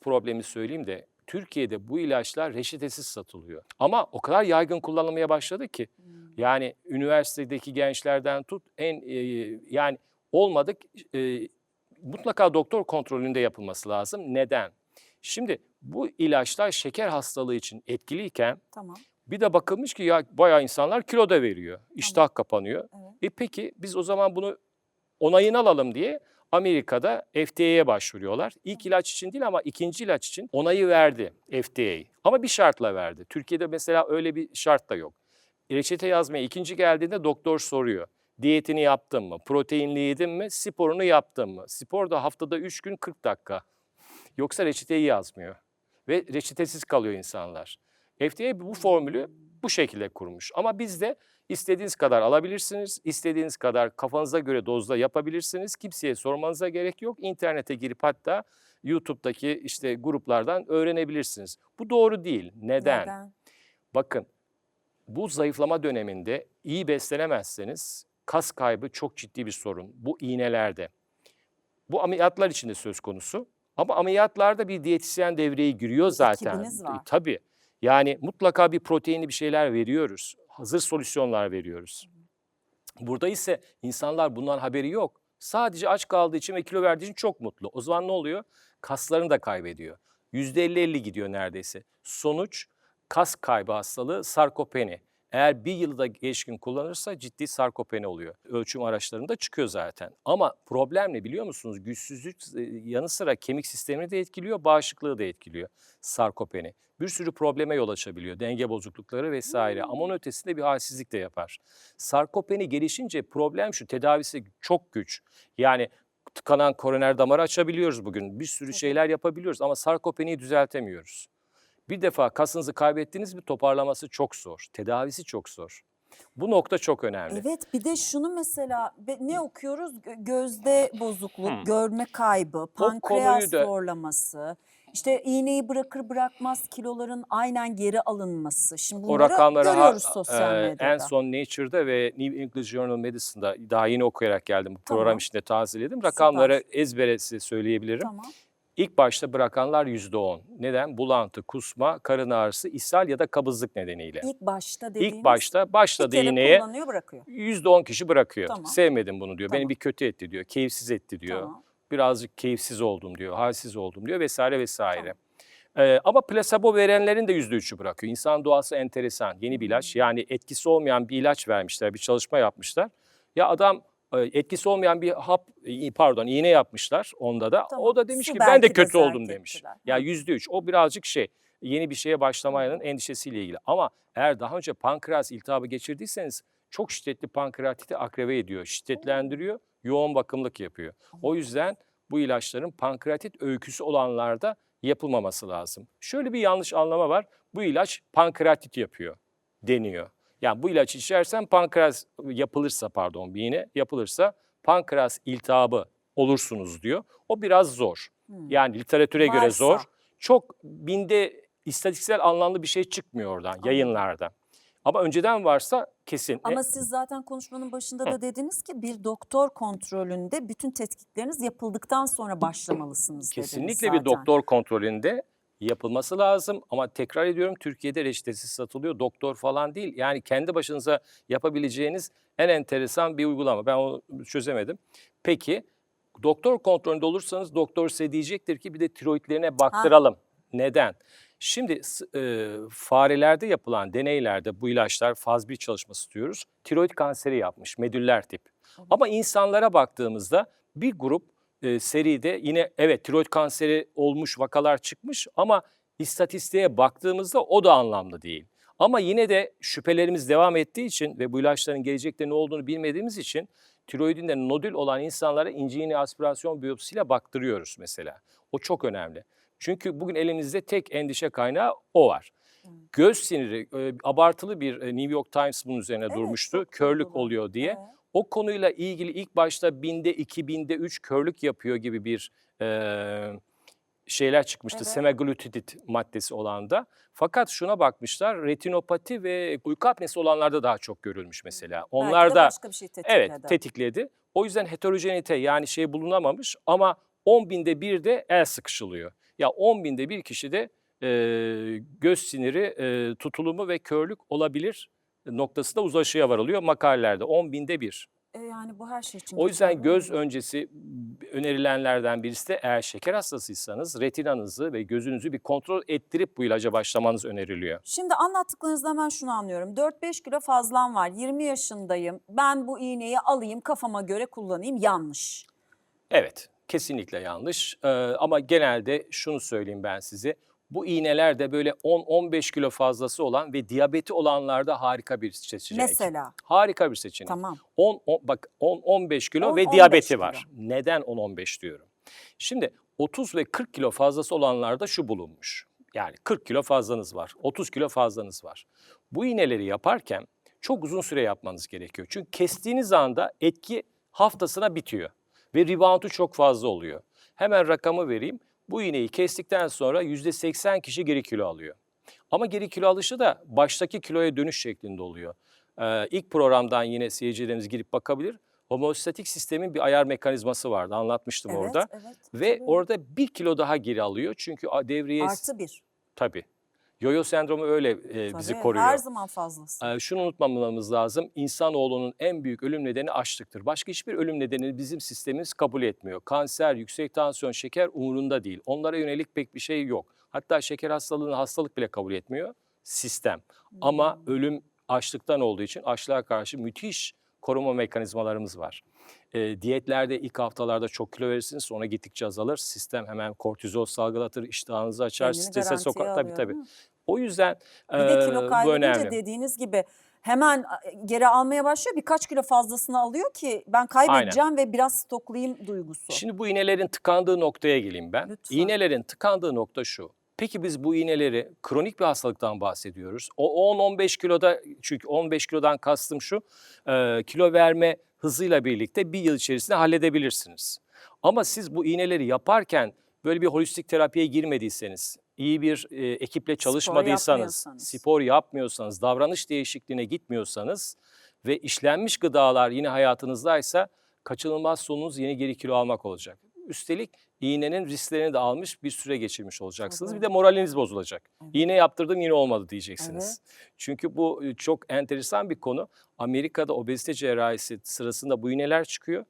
problemi söyleyeyim de Türkiye'de bu ilaçlar reçetesiz satılıyor. Ama o kadar yaygın kullanılmaya başladı ki yani üniversitedeki gençlerden tut en e, yani olmadık e, mutlaka doktor kontrolünde yapılması lazım. Neden? Şimdi bu ilaçlar şeker hastalığı için etkiliyken Tamam. bir de bakılmış ki ya bayağı insanlar kilo da veriyor. İştah kapanıyor. Evet. E peki biz o zaman bunu onayını alalım diye Amerika'da FDA'ya başvuruyorlar. İlk ilaç için değil ama ikinci ilaç için onayı verdi FDA. Ama bir şartla verdi. Türkiye'de mesela öyle bir şart da yok. Reçete yazmaya ikinci geldiğinde doktor soruyor. Diyetini yaptın mı? Proteinli yedin mi? Sporunu yaptın mı? Spor da haftada 3 gün 40 dakika. Yoksa reçeteyi yazmıyor. Ve reçetesiz kalıyor insanlar. FDA bu formülü bu şekilde kurmuş. Ama bizde istediğiniz kadar alabilirsiniz, istediğiniz kadar kafanıza göre dozda yapabilirsiniz. Kimseye sormanıza gerek yok. İnternete girip hatta YouTube'daki işte gruplardan öğrenebilirsiniz. Bu doğru değil. Neden? Neden? Bakın bu zayıflama döneminde iyi beslenemezseniz kas kaybı çok ciddi bir sorun. Bu iğnelerde. Bu ameliyatlar için de söz konusu. Ama ameliyatlarda bir diyetisyen devreye giriyor zaten. Ekibiniz var. E, tabii. Yani mutlaka bir proteinli bir şeyler veriyoruz. Hazır solüsyonlar veriyoruz. Burada ise insanlar bundan haberi yok. Sadece aç kaldığı için ve kilo verdiği için çok mutlu. O zaman ne oluyor? Kaslarını da kaybediyor. %50-50 gidiyor neredeyse. Sonuç kas kaybı hastalığı sarkopeni. Eğer bir yılda geçkin kullanırsa ciddi sarkopeni oluyor. Ölçüm araçlarında çıkıyor zaten. Ama problem ne biliyor musunuz? Güçsüzlük e, yanı sıra kemik sistemini de etkiliyor, bağışıklığı da etkiliyor sarkopeni. Bir sürü probleme yol açabiliyor. Denge bozuklukları vesaire. Ama onun ötesinde bir halsizlik de yapar. Sarkopeni gelişince problem şu, tedavisi çok güç. Yani tıkanan koroner damarı açabiliyoruz bugün. Bir sürü şeyler yapabiliyoruz ama sarkopeniyi düzeltemiyoruz. Bir defa kasınızı kaybettiniz mi toparlaması çok zor. Tedavisi çok zor. Bu nokta çok önemli. Evet bir de şunu mesela ne okuyoruz? Gö- Gözde bozukluk, Hmm. görme kaybı, pankreas da- zorlaması. İşte iğneyi bırakır bırakmaz kiloların aynen geri alınması. Şimdi O bunları rakamları ha- görüyoruz sosyal e, medyada. en son Nature'da ve New England Journal of Medicine'da daha yeni okuyarak geldim. Bu program Tamam. içinde tazeledim. Rakamları ezbere size söyleyebilirim. Tamam. İlk başta bırakanlar %10. Neden? Bulantı, kusma, karın ağrısı, ishal ya da kabızlık nedeniyle. İlk başta dediğiniz İlk başta bir başladı kere iğneye bırakıyor. %10 kişi bırakıyor. Tamam. Sevmedim bunu diyor. Beni Tamam. bir kötü etti diyor. Keyifsiz etti diyor. Tamam. Birazcık keyifsiz oldum diyor. Halsiz oldum diyor vesaire vesaire. Ee, ama plasebo verenlerin de %3'ü bırakıyor. İnsan doğası enteresan. Yeni bir ilaç. Yani etkisi olmayan bir ilaç vermişler. Bir çalışma yapmışlar. Ya adam etkisi olmayan bir hap, e, pardon iğne yapmışlar onda da. Tamam. O da demiş Su ki ben de de kötü zerk oldum demiş. ettiler. Ya yüzde üç. O birazcık şey yeni bir şeye başlamanın endişesiyle ilgili. Ama eğer daha önce pankreas iltihabı geçirdiyseniz çok şiddetli pankreatiti akreve ediyor. Şiddetlendiriyor, yoğun bakımlık yapıyor. O yüzden bu ilaçların pankreatit öyküsü olanlarda yapılmaması lazım. Şöyle bir yanlış anlama var. Bu ilaç pankreatit yapıyor deniyor. Yani bu ilaç içersen pankreas yapılırsa pardon bir iğne yapılırsa pankreas iltihabı olursunuz diyor. O biraz zor. Hmm. Yani literatüre göre Varsa. zor. Çok binde istatistiksel anlamlı bir şey çıkmıyor oradan yayınlarda. Ama önceden varsa kesin. E, Ama siz zaten konuşmanın başında da dediniz ki bir doktor kontrolünde bütün tetkikleriniz yapıldıktan sonra başlamalısınız dediniz Kesinlikle bir doktor kontrolünde yapılması lazım ama tekrar ediyorum Türkiye'de reçetesiz satılıyor. Doktor falan değil. Yani kendi başınıza yapabileceğiniz en enteresan bir uygulama. Ben onu çözemedim. Peki doktor kontrolünde olursanız doktor size diyecektir ki bir de tiroidlerine baktıralım. Neden? Şimdi e, farelerde yapılan deneylerde bu ilaçlar faz 1 çalışması diyoruz. Tiroid kanseri yapmış, medüller tip. Ama insanlara baktığımızda bir grup e, seride yine evet tiroid kanseri olmuş vakalar çıkmış ama istatistiğe baktığımızda o da anlamlı değil. Ama yine de şüphelerimiz devam ettiği için ve bu ilaçların gelecekte ne olduğunu bilmediğimiz için tiroidinde nodül olan insanlara ince iğne aspirasyon biyopsiyle baktırıyoruz mesela. O çok önemli. Çünkü bugün elimizde tek endişe kaynağı o var. Göz siniri, e, abartılı bir e, New York Times bunun üzerine Evet, durmuştu. Körlük oluyor diye. Evet. O konuyla ilgili ilk başta binde iki, binde üç körlük yapıyor gibi bir e, şeyler çıkmıştı. Evet. Semaglutidit maddesi olan da. Fakat şuna bakmışlar retinopati ve uyku apnesi olanlarda daha çok görülmüş mesela. Onlar da başka bir şey tetikledi. evet tetikledi. O yüzden heterojenite yani şey bulunamamış ama 10 binde bir de el sıkışılıyor. Ya 10 binde bir kişide e, göz siniri e, tutulumu ve körlük olabilir noktasında uzlaşıya varılıyor makalelerde. 10 binde bir. E, yani bu her şey için. O yüzden göz öncesi önerilenlerden birisi de eğer şeker hastasıysanız retinanızı ve gözünüzü bir kontrol ettirip bu ilaca başlamanız öneriliyor. Şimdi anlattıklarınızda hemen şunu anlıyorum. 4-5 kilo fazlam var. 20 yaşındayım. Ben bu iğneyi alayım kafama göre kullanayım. Yanlış. Evet, kesinlikle yanlış. Ee, ama genelde şunu söyleyeyim ben size. Bu iğneler de böyle 10-15 kilo fazlası olan ve diyabeti olanlarda harika bir seçenek. Mesela. Harika bir seçenek. Tamam. 10, 10 bak 10-15 kilo ve 10-15 diyabeti kilo. var. Neden 10-15 diyorum? Şimdi 30 ve 40 kilo fazlası olanlarda şu bulunmuş. Yani 40 kilo fazlanız var, 30 kilo fazlanız var. Bu iğneleri yaparken çok uzun süre yapmanız gerekiyor. Çünkü kestiğiniz anda etki haftasına bitiyor ve reboundu çok fazla oluyor. Hemen rakamı vereyim. Bu iğneyi kestikten sonra %80 kişi geri kilo alıyor. Ama geri kilo alışı da baştaki kiloya dönüş şeklinde oluyor. Ee, ilk programdan yine seyircilerimiz girip bakabilir. Homeostatik sistemin bir ayar mekanizması vardı. Anlatmıştım Evet, orada. evet. Ve tabii. orada bir kilo daha geri alıyor. Çünkü devreye Artı bir. tabii. Yoyo sendromu öyle e, bizi Tabii, koruyor. Her zaman fazlası. Ee, şunu unutmamamız lazım. İnsanoğlunun en büyük ölüm nedeni açlıktır. Başka hiçbir ölüm nedeni bizim sistemimiz kabul etmiyor. Kanser, yüksek tansiyon, şeker umurunda değil. Onlara yönelik pek bir şey yok. Hatta şeker hastalığını hastalık bile kabul etmiyor sistem. Ama Hmm. ölüm açlıktan olduğu için açlığa karşı müthiş koruma mekanizmalarımız var. E, diyetlerde ilk haftalarda çok kilo verirsiniz sonra gittikçe azalır. Sistem hemen kortizol salgılatır, iştahınızı açar, Kendini strese sokar. Tabii tabii. mi? O yüzden Bir de e, kilo bu kaybedince önemli. dediğiniz gibi hemen geri almaya başlıyor. Birkaç kilo fazlasını alıyor ki ben kaybedeceğim ve biraz stoklayayım duygusu. Şimdi bu iğnelerin tıkandığı noktaya geleyim ben. Lütfen. İğnelerin tıkandığı nokta şu. Peki biz bu iğneleri kronik bir hastalıktan bahsediyoruz. O 10-15 kiloda çünkü 15 kilodan kastım şu e, kilo verme hızıyla birlikte bir yıl içerisinde halledebilirsiniz. Ama siz bu iğneleri yaparken böyle bir holistik terapiye girmediyseniz, iyi bir e, ekiple çalışmadıysanız, yapmıyorsanız. spor yapmıyorsanız, davranış değişikliğine gitmiyorsanız ve işlenmiş gıdalar yine hayatınızdaysa kaçınılmaz sonunuz yeni geri kilo almak olacak. Üstelik iğnenin risklerini de almış bir süre geçirmiş olacaksınız. Bir Tabii. de moraliniz bozulacak. Evet. İğne yaptırdım yine olmadı diyeceksiniz. Çünkü bu e, çok enteresan bir konu. Amerika'da obezite cerrahisi sırasında bu iğneler çıkıyor.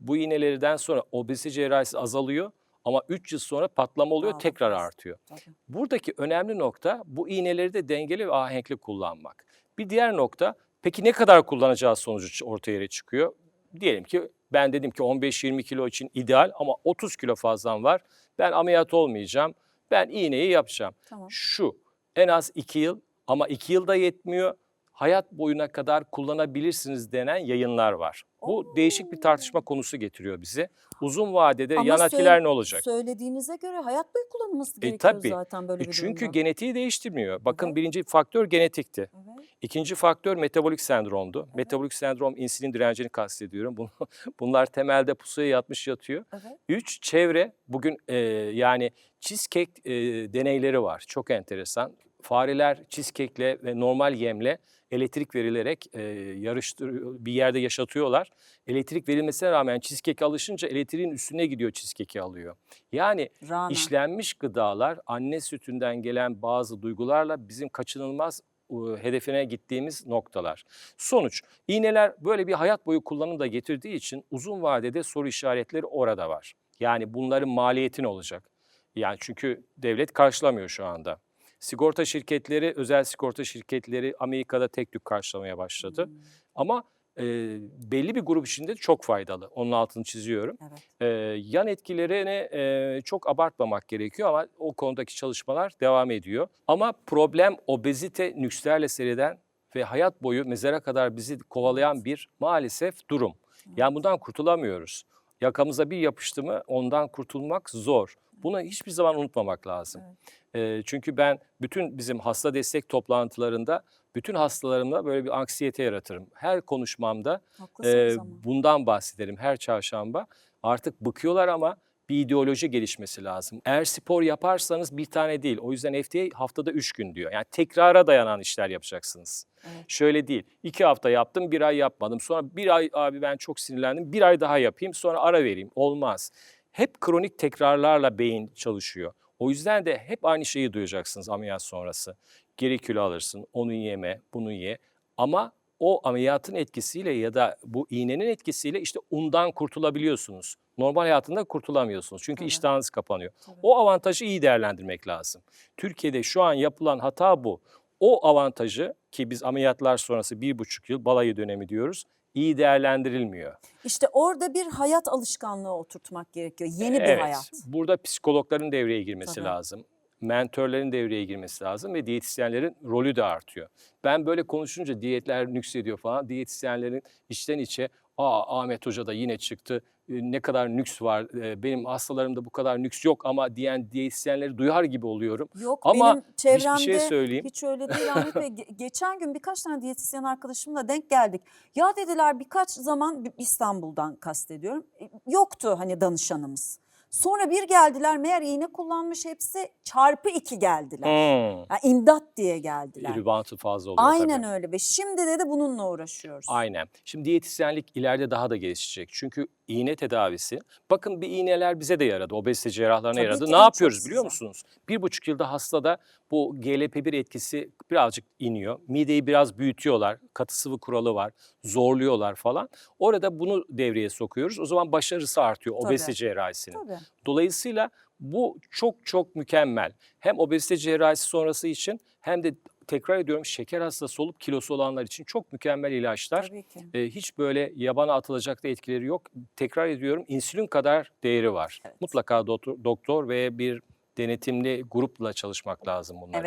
Bu iğnelerden sonra obezite cerrahisi azalıyor ama 3 yıl sonra patlama oluyor da tekrar fazla. artıyor. Tabii. Buradaki önemli nokta bu iğneleri de dengeli ve ahenkli kullanmak. Bir diğer nokta peki ne kadar kullanacağız sonucu ortaya çıkıyor. Diyelim ki ben dedim ki 15-20 kilo için ideal ama 30 kilo fazlam var. Ben ameliyat olmayacağım. Ben iğneyi yapacağım. Tamam. Şu en az 2 yıl ama 2 yılda yetmiyor. Hayat boyuna kadar kullanabilirsiniz denen yayınlar var. Bu değişik bir tartışma konusu getiriyor bize. Uzun vadede Ama yan etkiler ne olacak? Söylediğinize göre hayat boyu kullanılması E, gerekiyor tabii. zaten böyle E, bir çünkü durumda. genetiği değiştirmiyor. Bakın Evet. birinci faktör genetikti. Evet. İkinci faktör metabolik sendromdu. Metabolik sendrom insülin direncini kastediyorum. Bunu- Bunlar temelde pusuya yatmış yatıyor. Evet. Üç çevre bugün e, yani cheesecake e, deneyleri var. Çok enteresan. Fareler cheesecake'le ve normal yemle elektrik verilerek e, yarıştırıyor, bir yerde yaşatıyorlar. Elektrik verilmesine rağmen cheesecake alışınca elektriğin üstüne gidiyor cheesecake'i alıyor. Yani Rana. işlenmiş gıdalar anne sütünden gelen bazı duygularla bizim kaçınılmaz hedefine gittiğimiz noktalar. Sonuç, iğneler böyle bir hayat boyu kullanım da getirdiği için uzun vadede soru işaretleri orada var. Yani bunların maliyeti ne olacak? Yani çünkü devlet karşılamıyor şu anda. Sigorta şirketleri, özel sigorta şirketleri Amerika'da tek tük karşılamaya başladı. Hmm, Ama e, belli bir grup için de çok faydalı. Onun altını çiziyorum. Evet. Ee, yan etkilerini e, çok abartmamak gerekiyor ama o konudaki çalışmalar devam ediyor. Ama problem obezite nükslerle seyreden ve hayat boyu mezara kadar bizi kovalayan bir maalesef durum. Yani bundan kurtulamıyoruz. Yakamıza bir yapıştı mı ondan kurtulmak zor. Bunu hiçbir zaman unutmamak lazım. Ee, çünkü ben bütün bizim hasta destek toplantılarında bütün hastalarımla böyle bir anksiyete yaratırım. Her konuşmamda ama. bundan bahsederim her çarşamba. Artık bıkıyorlar ama bir ideoloji gelişmesi lazım. Eğer spor yaparsanız bir tane değil. O yüzden FDA haftada üç gün diyor. Yani tekrara dayanan işler yapacaksınız. Evet. Şöyle değil. iki hafta yaptım, bir ay yapmadım. Sonra bir ay abi ben çok sinirlendim. Bir ay daha yapayım, sonra ara vereyim. Olmaz. Hep kronik tekrarlarla beyin çalışıyor. O yüzden de hep aynı şeyi duyacaksınız ameliyat sonrası. Geri kilo alırsın, onu yeme, bunu ye. Ama o ameliyatın etkisiyle ya da bu iğnenin etkisiyle işte undan kurtulabiliyorsunuz. Normal hayatında kurtulamıyorsunuz. Çünkü Tabii. iştahınız kapanıyor. Tabii. O avantajı iyi değerlendirmek lazım. Türkiye'de şu an yapılan hata bu. O avantajı ki biz ameliyatlar sonrası bir buçuk yıl balayı dönemi diyoruz iyi değerlendirilmiyor. İşte orada bir hayat alışkanlığı oturtmak gerekiyor. Yeni bir evet, hayat. Burada psikologların devreye girmesi Tabii. lazım. Mentörlerin devreye girmesi lazım ve diyetisyenlerin rolü de artıyor. Ben böyle konuşunca diyetler nüksediyor falan. Diyetisyenlerin içten içe Aa Ahmet Hoca da yine çıktı. E, Ne kadar nüks var. e, Benim hastalarımda bu kadar nüks yok ama diyen diyetisyenleri duyar gibi oluyorum. Yok Ama benim çevremde bir şey söyleyeyim. hiç öyle değil Ahmet Bey. Ge- Geçen gün birkaç tane diyetisyen arkadaşımla denk geldik. Ya dediler birkaç zaman İstanbul'dan kastediyorum. Yoktu hani danışanımız. Sonra bir geldiler meğer iğne kullanmış hepsi çarpı iki geldiler. Hmm. Yani imdat diye geldiler. Ribantı fazla oluyor Aynen tabii. öyle ve şimdi de de bununla uğraşıyoruz. Aynen. Şimdi diyetisyenlik ileride daha da gelişecek. Çünkü iğne tedavisi, bakın bir iğneler bize de yaradı, obezite cerrahlarına Tabii yaradı. Ne yapıyoruz biliyor musunuz? Bir buçuk yılda hastada bu GLP-1 etkisi birazcık iniyor. Mideyi biraz büyütüyorlar, katı sıvı kuralı var, zorluyorlar falan. Orada bunu devreye sokuyoruz. O zaman başarısı artıyor Tabii. obezite cerrahisinin. Tabii. Dolayısıyla bu çok çok mükemmel. Hem obezite cerrahisi sonrası için hem de tekrar ediyorum şeker hastası olup kilosu olanlar için çok mükemmel ilaçlar. Tabii ki. E, hiç böyle yabana atılacak da etkileri yok. Tekrar ediyorum insülin kadar değeri var. Evet. Mutlaka doktor, doktor ve bir denetimli grupla çalışmak lazım bunları. Evet.